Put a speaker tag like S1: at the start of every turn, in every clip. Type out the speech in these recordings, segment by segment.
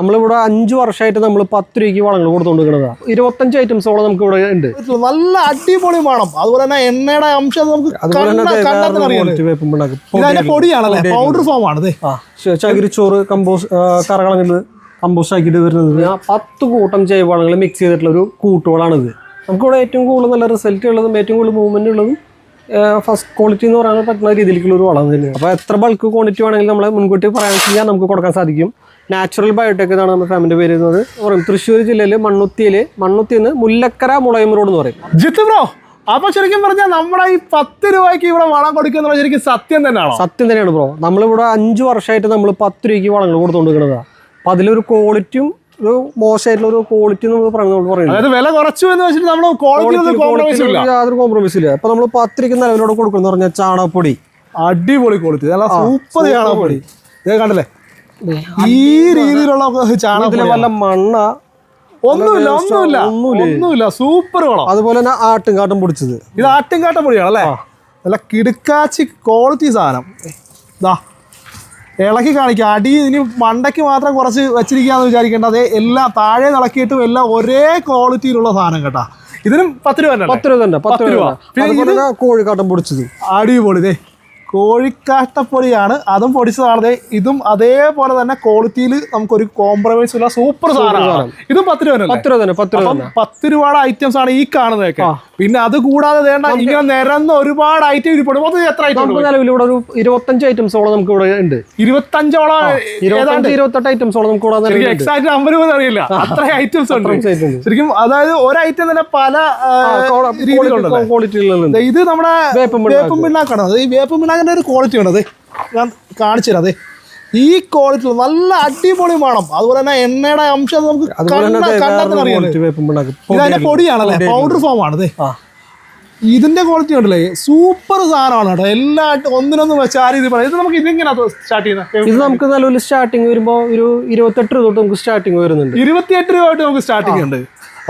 S1: നമ്മളിവിടെ അഞ്ച് വർഷമായിട്ട് നമ്മൾ പത്ത് രൂപയ്ക്ക് വളങ്ങൾ കൊടുത്തുകൊണ്ടിരിക്കുന്നതാണ് ഇരുപത്തഞ്ച് ഐറ്റംസോളം നമുക്ക് ഇവിടെ ഉണ്ട്.
S2: നല്ല അടിപൊളി മണം. അതുപോലെ തന്നെ എണ്ണയുടെ അംശം നമുക്ക് പൊടിയാണല്ലേ? പൗഡർ ഫോം ആണ്
S1: ചകിരിച്ചോറ് കമ്പോസ് കറകളങ്ങൾ കമ്പോസ്റ്റ് ആക്കിയിട്ട് വരുന്നത്. ആ. പത്ത് കൂട്ടം ജൈവവളങ്ങൾ മിക്സ് ചെയ്തിട്ടുള്ള ഒരു കൂട്ടുകളാണിത് നമുക്കിവിടെ ഏറ്റവും കൂടുതൽ നല്ല റിസൾട്ട് ഉള്ളതും ഏറ്റവും കൂടുതൽ മൂവ്മെന്റ് ഉള്ളതും ഫസ്റ്റ് ക്വാളിറ്റി എന്ന് പറയാൻ പറ്റുന്ന രീതിയിലേക്കുള്ള ഒരു വളം തന്നെയാണ്. അപ്പോൾ എത്ര ബൾക്ക് ക്വാണ്ടിറ്റി വേണമെങ്കിലും നമ്മൾ മുൻകൂട്ടി പറയാൻ ചെയ്യാൻ നമുക്ക് കൊടുക്കാൻ സാധിക്കും. നാച്ചുറൽ ബയോടെക് എന്നാണ് നമ്മുടെ ഫാമിന്റെ പേര് വരുന്നത്. പറയും തൃശ്ശൂർ ജില്ലയിൽ മണ്ണുത്തിയിൽ മണ്ണുത്തിയിൽ നിന്ന് മുല്ലക്കര മുളയം റോഡ് എന്ന് പറയും.
S2: ജിത്തു ബ്രോ അപ്പൊ ശരിക്കും പറഞ്ഞാൽ നമ്മുടെ ഈ പത്ത് രൂപയ്ക്ക് ഇവിടെ വളം കൊടുക്കുന്ന ശരിക്കും സത്യം തന്നെയാണ്?
S1: സത്യം തന്നെയാണ് ബ്രോ നമ്മളിവിടെ അഞ്ച് വർഷമായിട്ട് നമ്മൾ പത്ത് രൂപയ്ക്ക് വളങ്ങൾ കൊടുത്തുകൊണ്ടിരിക്കുന്നതാണ് അപ്പോൾ അതിലൊരു ക്വാളിറ്റിയും ഒരു മോശമായിട്ടുള്ള ഒരു ക്വാളിറ്റി നമ്മൾ പറയുന്നത്.
S2: അതായത് വില കുറച്ചു എന്ന് വെച്ചിട്ട് നമ്മൾ ക്വാളിറ്റി
S1: യാതൊരു കോംപ്രമൈസ് ഇല്ല. അപ്പൊ നമ്മൾ പത്തിരിക്ക് നിലവിലോട് കൊടുക്കുന്ന പറഞ്ഞാൽ ചാണകപ്പൊടി.
S2: അടിപൊളി ക്വാളിറ്റി നല്ല സൂപ്പർ ചാണകപ്പൊടി. ഇത് കണ്ടല്ലേ? ഈ രീതിയിലുള്ള
S1: ചാണകത്തിലെ
S2: നല്ല
S1: വല്ല മണ്ണ
S2: ഒന്നുമില്ല ഒന്നുമില്ല.
S1: ഒന്നുമില്ല.
S2: സൂപ്പർ വളം.
S1: അതുപോലെ തന്നെ ആട്ടും കാട്ടും പൊടിച്ചത്.
S2: ഇത് ആട്ടിൻകാട്ട പൊടിയാണ് അല്ലേ നല്ല കിടുക്കാച്ചി ക്വാളിറ്റി സാധനം. ഇതാ ഇളക്കി കാണിക്കുക അടി ഇനി മണ്ടയ്ക്ക് മാത്രം കുറച്ച് വെച്ചിരിക്കുകയെന്ന് വിചാരിക്കേണ്ട. അതേ എല്ലാം താഴെ ഇളക്കിയിട്ടും എല്ലാം ഒരേ ക്വാളിറ്റിയിലുള്ള സാധനം കേട്ടോ. ഇതിനും പത്ത് രൂപ തന്നെ
S1: പത്ത് രൂപ തന്നെ പത്ത് രൂപ കോഴിക്കാട്ടം പൊടിച്ചത്.
S2: അടിപൊളി. ദേ കോഴിക്കാട്ടപ്പൊടിയാണ് അതും പൊടിച്ചതാണ്. ഇതും അതേപോലെ തന്നെ ക്വാളിറ്റിയിൽ നമുക്കൊരു കോംപ്രമൈസ് ഇല്ല സൂപ്പർ സാധനമാണ്. ഇതും പത്ത് രൂപ
S1: പത്ത് രൂപ തന്നെ പത്ത് രൂപ
S2: പത്ത് രൂപയുടെ ഐറ്റംസ് ആണ് ഈ കാണുന്നതൊക്കെ. പിന്നെ അത് കൂടാതെ വേണ്ട ഇങ്ങനെ നിരന്ന ഒരുപാട് ഐറ്റം ഇരിപ്പുണ്ട്. മൊത്തം എത്ര ഐറ്റം
S1: നിലവിൽ ഇവിടെ ഒരു ഇരുപത്തഞ്ച് ഐറ്റംസോളം നമുക്ക് ഇവിടെ ഉണ്ട്.
S2: ഇരുപത്തഞ്ചോളം
S1: ഇരുപത്തെട്ട് ഐറ്റംസോളം നമുക്ക് നിലവിലുണ്ട്
S2: എക്സാക്ട് നമ്പർ പോലും അറിയില്ല അത്ര ഐറ്റംസ് ഉണ്ട്. ശരിക്കും അതായത് ഒരു ഐറ്റം തന്നെ പല ദേ ഇത് നമ്മുടെ
S1: വേപ്പം പിണ്ണാക്ക്.
S2: പിണ്ണാക്കാണ്. ഈ വേപ്പം വേപ്പൻ പിണ്ണാക്കിന്റെ ഒരു ക്വാളിറ്റി ഉണ്ട് അതെ ഞാൻ കാണിച്ചു തരാം. അതെ ഈ ക്വാളിറ്റി നല്ല അടിപൊളി മണം അതുപോലെ തന്നെ എണ്ണയുടെ അംശം നമുക്ക്
S1: ഇതിന്റെ.
S2: ഇത് പൊടിയാണല്ലേ? പൗഡർ ഫോം ആണ്. ദേ ഇതിന്റെ ക്വാളിറ്റി ഉണ്ടല്ലേ സൂപ്പർ സാധനമാണ് കേട്ടോ. എല്ലാ ഒന്നിനൊന്നും വെച്ചാൽ രീതി പറയാം. ഇത് നമുക്ക് ഇതിങ്ങനെ സ്റ്റാർട്ട് ചെയ്യുന്നത്?
S1: ഇത് നമുക്ക് നല്ലൊരു സ്റ്റാർട്ടിങ് വരുമ്പോൾ ഒരു ഇരുപത്തെട്ട് രൂപ തൊട്ട് നമുക്ക് സ്റ്റാർട്ടിങ് വരുന്നുണ്ട്.
S2: ഇരുപത്തിയെട്ട് രൂപ തൊട്ട് നമുക്ക് സ്റ്റാർട്ടിംഗ് ഉണ്ട്.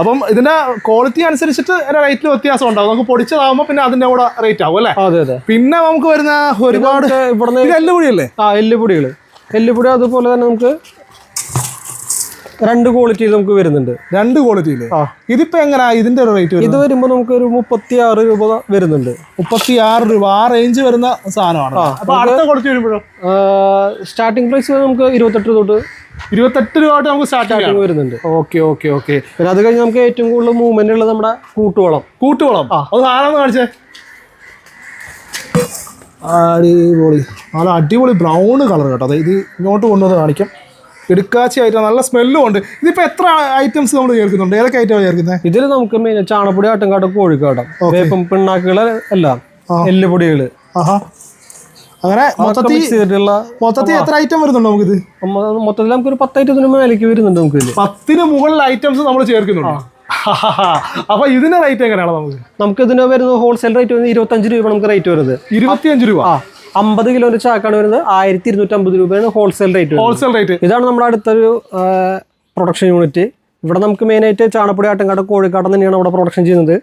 S2: അപ്പം ഇതിന്റെ ക്വാളിറ്റി അനുസരിച്ചിട്ട് റേറ്റിൽ വ്യത്യാസം ഉണ്ടാവും. നമുക്ക് പൊടിച്ചതാകുമ്പോൾ പിന്നെ അതിന്റെ കൂടെ റേറ്റ് ആവും അല്ലേ?
S1: അതെ അതെ.
S2: പിന്നെ നമുക്ക് വരുന്ന ഒരുപാട് എല്ലുപൊടിയല്ലേ?
S1: ആ എല്ലുപൊടികൾ എല്ലുപൊടി അതുപോലെ തന്നെ നമുക്ക് രണ്ട് ക്വാളിറ്റിയിൽ നമുക്ക് വരുന്നുണ്ട്.
S2: രണ്ട്
S1: ക്വാളിറ്റിയിൽ
S2: ഇതിപ്പോ എങ്ങനെയാ ഇതിന്റെ ഒരു റേറ്റ്
S1: ഇത് വരുമ്പോൾ നമുക്ക് ഒരു മുപ്പത്തി ആറ് രൂപ വരുന്നുണ്ട്.
S2: മുപ്പത്തി ആറ് രൂപ. ആ റേഞ്ച് വരുന്ന സാധനമാണ്.
S1: സ്റ്റാർട്ടിംഗ് പ്രൈസ് നമുക്ക് ഇരുപത്തെട്ട് തൊട്ട്
S2: ഇരുപത്തെട്ട് രൂപ തൊട്ട് നമുക്ക് സ്റ്റാർട്ടിംഗ്
S1: വരുന്നുണ്ട്.
S2: Okay okay okay.
S1: പിന്നെ അത് കഴിഞ്ഞ് നമുക്ക് ഏറ്റവും കൂടുതൽ മൂവ്മെന്റ് ഉള്ളത് നമ്മുടെ കൂട്ടുവളം.
S2: കൂട്ടുവളം. അത് സാധനം കാണിച്ചേ? അടിപൊളി. നല്ല അടിപൊളി ബ്രൗൺ കളർ കേട്ടോ. അതായത് ഇത് ഇങ്ങോട്ട് കൊണ്ടുവന്ന് കാണിക്കാം. എടുക്കാച്ചി ആയിട്ട് നല്ല സ്മെല്ലും ഉണ്ട് ഇതിപ്പോ എത്ര ഐറ്റംസ് നമ്മൾ ചേർക്കുന്നുണ്ട്? ഏതൊക്കെ ഐറ്റമാണ് ചേർക്കുന്നത്
S1: ഇതിൽ നമുക്ക് മെയിൻ ചാണപ്പൊടി ആട്ടുംകാട്ടം കോഴിക്കാട്ടം വേപ്പം പിണ്ണാക്കുകൾ എല്ലാം. എല്ലുപൊടികൾ
S2: അങ്ങനെ മൊത്തത്തിൽ മൊത്തത്തിൽ എത്ര ഐറ്റം വരുന്നുണ്ട് നമുക്ക്
S1: ഇത് മൊത്തത്തിൽ നമുക്ക് ഒരു പത്ത് ഐറ്റം മേലേക്ക് വരുന്നുണ്ട് നമുക്ക്
S2: പത്തിന് മുകളിൽ ഐറ്റംസ് നമ്മൾ ചേർക്കുന്നുണ്ട്. അപ്പൊ ഇതിന്റെ റേറ്റ് എങ്ങനെയാണ് നമുക്ക്?
S1: നമുക്ക് ഇതിന് വരുന്നത് ഹോൾസെയിൽ റേറ്റ് വരുന്നത് ഇരുപത്തഞ്ച് രൂപ നമുക്ക് റേറ്റ് വരുന്നത്.
S2: ഇരുപത്തിയഞ്ച് രൂപ.
S1: അമ്പത് കിലോന്റെ ചാക്കാണ് വരുന്നത്. ആയിരത്തി ഇരുന്നൂറ്റി അമ്പത് രൂപയാണ് ഹോൾസെയിൽ റേറ്റ്
S2: ഹോൾസെയിൽ റേറ്റ്
S1: ഇതാണ് നമ്മുടെ അടുത്തൊരു പ്രൊഡക്ഷൻ യൂണിറ്റ് ഇവിടെ നമുക്ക് മെയിനായിട്ട് ചാണപ്പൊടി ആട്ടങ്കാട്ടം കോഴിക്കാട്ടം തന്നെയാണ് അവിടെ പ്രൊഡക്ഷൻ ചെയ്യുന്നത്.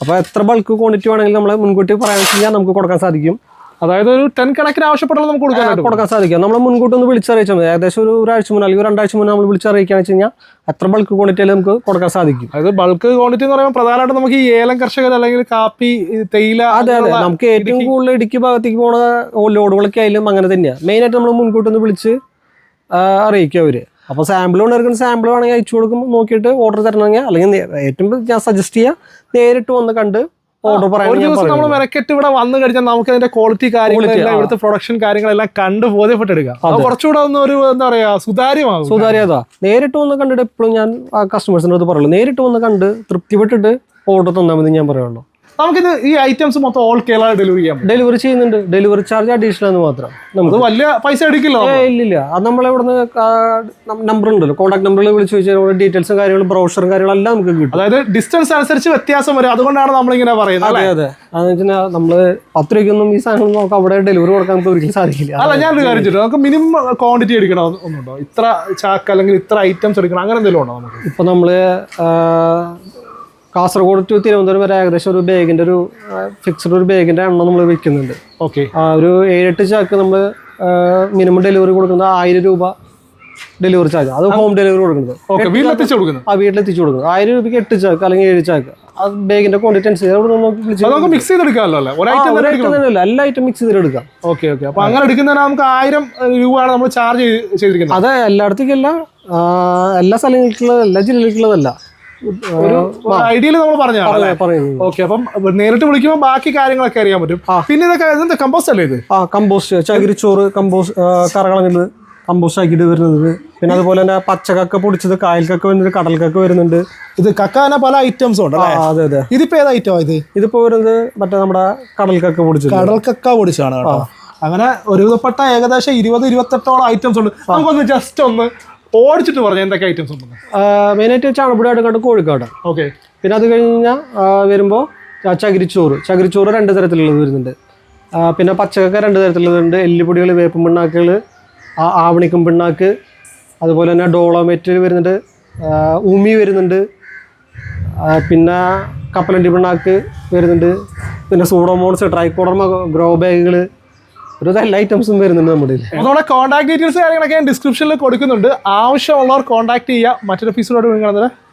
S1: അപ്പോൾ എത്ര ബൾക്ക് ക്വാണ്ടിറ്റി വേണമെങ്കിലും നമ്മൾ മുൻകൂട്ടി പറയാൻ കഴിഞ്ഞാൽ നമുക്ക് കൊടുക്കാൻ സാധിക്കും.
S2: അതായത് ഒരു ടെൻ കണക്കിന് ആവശ്യപ്പെട്ടാൽ നമുക്ക് കൊടുക്കാൻ
S1: കൊടുക്കാൻ സാധിക്കും. നമ്മൾ മുൻകൂട്ടി ഒന്ന് വിളിച്ചറിയിച്ചാൽ മതി. ഏകദേശം ഒരു ഒരാഴ്ച മുന്നേ അല്ലെങ്കിൽ രണ്ടാഴ്ച മുന്നേ നമ്മൾ വിളിച്ചറിയിക്കുകയാണ് വെച്ച് കഴിഞ്ഞാൽ എത്ര ബൾക്ക് ക്വാണ്ടിറ്റിയിൽ നമുക്ക് കൊടുക്കാൻ സാധിക്കും.
S2: അതായത് ബൾക്ക് ക്വാണ്ടിറ്റി എന്ന് പറയുമ്പോൾ പ്രധാനമായിട്ട് നമുക്ക് ഈ ഏലം കർഷകർ അല്ലെങ്കിൽ കാപ്പി തേയില
S1: അതെ അതെ. നമുക്ക് ഏറ്റവും കൂടുതൽ ഇടുക്കി ഭാഗത്തേക്ക് പോണ ലോഡുകളൊക്കെ ആയാലും അങ്ങനെ തന്നെയാണ് മെയിനായിട്ട് നമ്മൾ മുൻകൂട്ടി ഒന്ന് വിളിച്ച് അറിയിക്കുക അവർ. അപ്പോൾ സാമ്പിൾ കൊണ്ടിരിക്കുന്ന സാമ്പിൾ വേണമെങ്കിൽ അയച്ചു കൊടുക്കുമ്പോൾ നോക്കിയിട്ട് ഓർഡർ തരണമെങ്കിൽ അല്ലെങ്കിൽ ഏറ്റവും ഞാൻ സജസ്റ്റ് ചെയ്യാം നേരിട്ട് വന്ന് കണ്ട്
S2: ഒരു ദിവസം നമ്മൾ. മെനക്കെട്ട് ഇവിടെ വന്നു കഴിഞ്ഞാൽ നമുക്ക് അതിന്റെ ക്വാളിറ്റി കാര്യങ്ങളെല്ലാം ഇവിടുത്തെ പ്രൊഡക്ഷൻ കാര്യങ്ങളെല്ലാം കണ്ട് ബോധ്യപ്പെട്ടെടുക്കാം കുറച്ചുകൂടെ ഒന്ന് ഒരു എന്താ പറയാ സുതാര്യമാകും.
S1: സുതാര്യത. നേരിട്ട് വന്ന് കണ്ടിട്ട് എപ്പോഴും ഞാൻ ആ കസ്റ്റമേഴ്സിന്റെ അടുത്ത് പറയുള്ളൂ. നേരിട്ട് വന്ന് കണ്ട് തൃപ്തിപ്പെട്ടിട്ട് ഓർഡർ തന്നാൽ മതി ഞാൻ പറയുള്ളൂ.
S2: നമുക്കിത് ഈ ഐറ്റംസ് മൊത്തം ഓൾ കേരള ഡെലിവറി ചെയ്യാം
S1: ഡെലിവറി ചെയ്യുന്നുണ്ട്. ഡെലിവറി ചാർജ് അഡീഷണൽ എന്ന് മാത്രം. നമുക്ക്
S2: വലിയ പൈസ എടുക്കില്ല
S1: ഇല്ല ഇല്ലില്ല. അത് നമ്മളെ ഇവിടുന്ന് നമ്പർ ഉണ്ടല്ലോ. കോൺടാക്ട് നമ്പറിൽ വിളിച്ച് ചോദിച്ചാൽ ഡീറ്റെയിൽസും കാര്യങ്ങളും ബ്രൗഷറും കാര്യങ്ങളും എല്ലാം നമുക്ക് കിട്ടും.
S2: അതായത് ഡിസ്റ്റൻസ് അനുസരിച്ച് വ്യത്യാസം വരും. അതുകൊണ്ടാണ് നമ്മളിങ്ങനെ പറയുന്നത്
S1: അതെ അതെ. അതെന്ന് വെച്ചാൽ നമ്മൾ പത്ത് രൂപയ്ക്കൊന്നും ഈ സാധനം നമുക്ക് അവിടെ ഡെലിവറി കൊടുക്കാൻ നമുക്ക് ഒരിക്കലും സാധിക്കില്ല.
S2: അല്ല ഞാനൊരു കാര്യം ചോദിച്ചു നമുക്ക് മിനിമം ക്വാണ്ടിറ്റി എടുക്കണം ഒന്നുണ്ടോ? ഇത്ര ചാക്ക് അല്ലെങ്കിൽ ഇത്ര ഐറ്റംസ് എടുക്കണം. അങ്ങനെ എന്തെങ്കിലും ഉണ്ടോ നമുക്ക്?
S1: ഇപ്പൊ നമ്മൾ ആ, കാസർഗോഡ് ടു തിരുവനന്തപുരം വരെ ഏകദേശം ഒരു ബാഗിന്റെ ഒരു ഫിക്സ്ഡ് ഒരു ബാഗിന്റെ എണ്ണം നമ്മൾ വിൽക്കുന്നുണ്ട്
S2: ഓക്കെ
S1: ആ ഒരു ഏഴെട്ട് ചാക്ക് നമ്മൾ മിനിമം ഡെലിവറി കൊടുക്കുന്നത് ആയിരം രൂപ ഡെലിവറി ചാർജ് അത് ഹോം ഡെലിവറി കൊടുക്കുന്നത്.
S2: ഓക്കെ വീട്ടിലെത്തിച്ചു കൊടുക്കുന്നത്?
S1: ആ വീട്ടിലെത്തിച്ചു കൊടുക്കുന്നത്. ആയിരം രൂപയ്ക്ക് എട്ട് ചാക്ക് അല്ലെങ്കിൽ ഏഴ് ചാക്ക്. അത് ബാഗിന്റെ ക്വാണ്ടിറ്റി അനുസരിച്ച്
S2: മിക്സ് ചെയ്തെടുക്കാമല്ലോ
S1: എല്ലാ ഐറ്റം മിക്സ് ചെയ്തെടുക്കാം.
S2: ഓക്കെ ഓക്കെ അപ്പൊ അങ്ങനെ എടുക്കുന്നതിന് നമുക്ക് ആയിരം രൂപയാണ് നമ്മൾ ചാർജ് ചെയ്തിരിക്കുന്നത്.
S1: അതെ എല്ലായിടത്തേക്കല്ല എല്ലാ സ്ഥലങ്ങളിലേക്കുള്ള എല്ലാ ജില്ലയിലേക്കുള്ളതല്ല
S2: ഒരു ഐഡിയയിൽ നമ്മൾ പറഞ്ഞതാണ് അല്ലേ? ഓക്കെ അപ്പം നേരിട്ട് വിളിക്കുമ്പോൾ ബാക്കി കാര്യങ്ങളൊക്കെ അറിയാൻ പറ്റും. പിന്നെ ഇതൊക്കെ എന്താ കമ്പോസ്റ്റ് അല്ലേ ഇത്?
S1: ആ കമ്പോസ്റ്റ് ചകിരിച്ചോറ് കമ്പോസ്റ്റ് കറകളഞ്ഞത് കമ്പോസ്റ്റ് ആക്കിയിട്ട് വരുന്നത്. പിന്നെ അതുപോലെ തന്നെ പച്ചക്കക്ക പൊടിച്ചത് കായൽക്കക്ക വരുന്നുണ്ട് കടൽക്കക്ക വരുന്നുണ്ട്.
S2: ഇത് കക്ക തന്നെ പല ഐറ്റംസ് ഉണ്ട്
S1: അതെ അതെ.
S2: ഇതിപ്പോ ഏത് ഐറ്റം ഇത്?
S1: ഇതിപ്പോ വരുന്നത് മറ്റേ നമ്മുടെ കടൽക്കക്ക പൊടിച്ചത്.
S2: കടൽക്കൊക്കെ കക്ക പൊടിച്ചാണ് കേട്ടോ അങ്ങനെ ഒരുവിധപ്പെട്ട ഏകദേശം ഇരുപത് ഇരുപത്തെട്ടോളം ഐറ്റംസ് ഉണ്ട്. നമുക്കൊന്ന് ജസ്റ്റ് ഒന്ന് ഓടിച്ചിട്ട് പറഞ്ഞ എന്തൊക്കെ ഐറ്റംസ് ഉണ്ടെന്ന്?
S1: മെയിനായിട്ട് ചാണപ്പുടിയായിട്ട് കണ്ട് കോഴിക്കാട്
S2: ഓക്കെ
S1: പിന്നെ അത് കഴിഞ്ഞ് കഴിഞ്ഞാൽ വരുമ്പോൾ ചകിരിച്ചോറ്. ചകിരിച്ചോറ് രണ്ട് തരത്തിലുള്ളത് വരുന്നുണ്ട്. പിന്നെ പച്ചക്കൊക്കെ രണ്ട് തരത്തിലുള്ളതുണ്ട് എല്ലുപൊടികൾ വേപ്പും പിണ്ണാക്കുകൾ ആവണിക്കും പിണ്ണാക്ക് അതുപോലെ തന്നെ ഡോളോമെറ്റ് വരുന്നുണ്ട്. ഉമി വരുന്നുണ്ട്. പിന്നെ കപ്പലണ്ടി പിണ്ണാക്ക് വരുന്നുണ്ട്. പിന്നെ സൂഡോമോൺസ് ട്രൈക്കോഡർമ ഗ്രോ ബാഗുകൾ ഒരു എല്ലാ ഐറ്റംസും വരുന്നുണ്ട് നമ്മുടെ
S2: നമ്മുടെ കോൺടാക്ട് ഡീറ്റെയിൽസ് കാര്യങ്ങളൊക്കെ ഡിസ്ക്രിപ്ഷനിൽ കൊടുക്കുന്നുണ്ട്. ആവശ്യമുള്ളവർ കോൺടാക്ട് ചെയ്യുക മറ്റൊരു എപ്പിസോഡ് കാണുന്നത്